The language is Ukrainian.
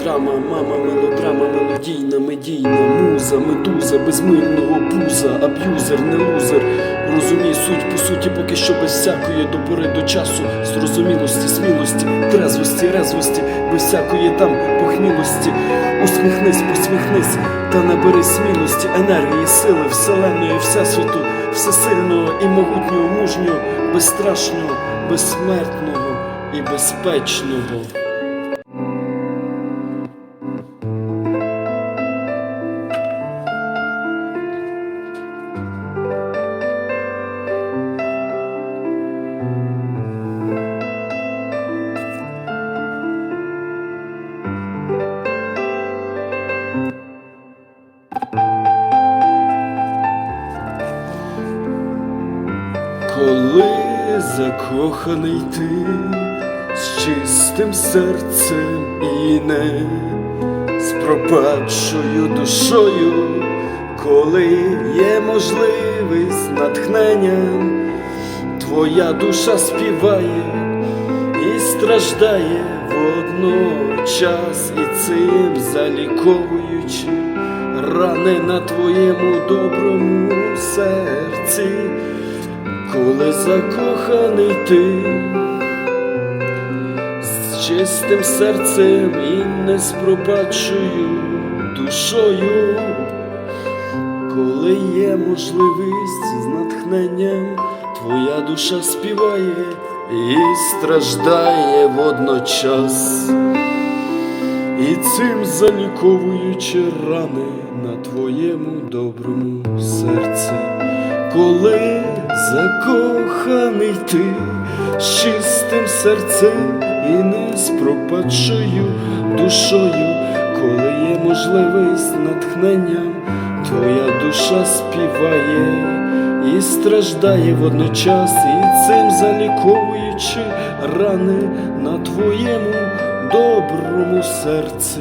мелодрама, мама, мелодрама, мелодійна, медійна, муза, медуза, безмильного пуза, аб'юзер, не лузер. Розумій суть по суті, поки що без всякої до пори до часу, зрозумілості, смілості, трезвості, резвості, без всякої там похмілості. Усміхнись, посміхнись, та набери смілості, енергії, сили, вселеної, всесвіту, всесильного і могутнього, мужнього, безстрашного, безсмертного і безпечного. Коли закоханий ти з чистим серцем і не з пропадшою душою, коли є можливість натхнення, твоя душа співає і страждає водночас, і цим заліковуючи рани на твоєму доброму серці. Коли закоханий ти. З чистим серцем і не з пропадшою душою, коли є можливість з натхненням, твоя душа співає і страждає водночас, і цим заліковуючи рани на твоєму доброму серці. Коли закоханий ти з чистим серцем і не з пропадшою душою, коли є можливість натхнення, твоя душа співає і страждає водночас, і цим заліковуючи рани на твоєму доброму серці.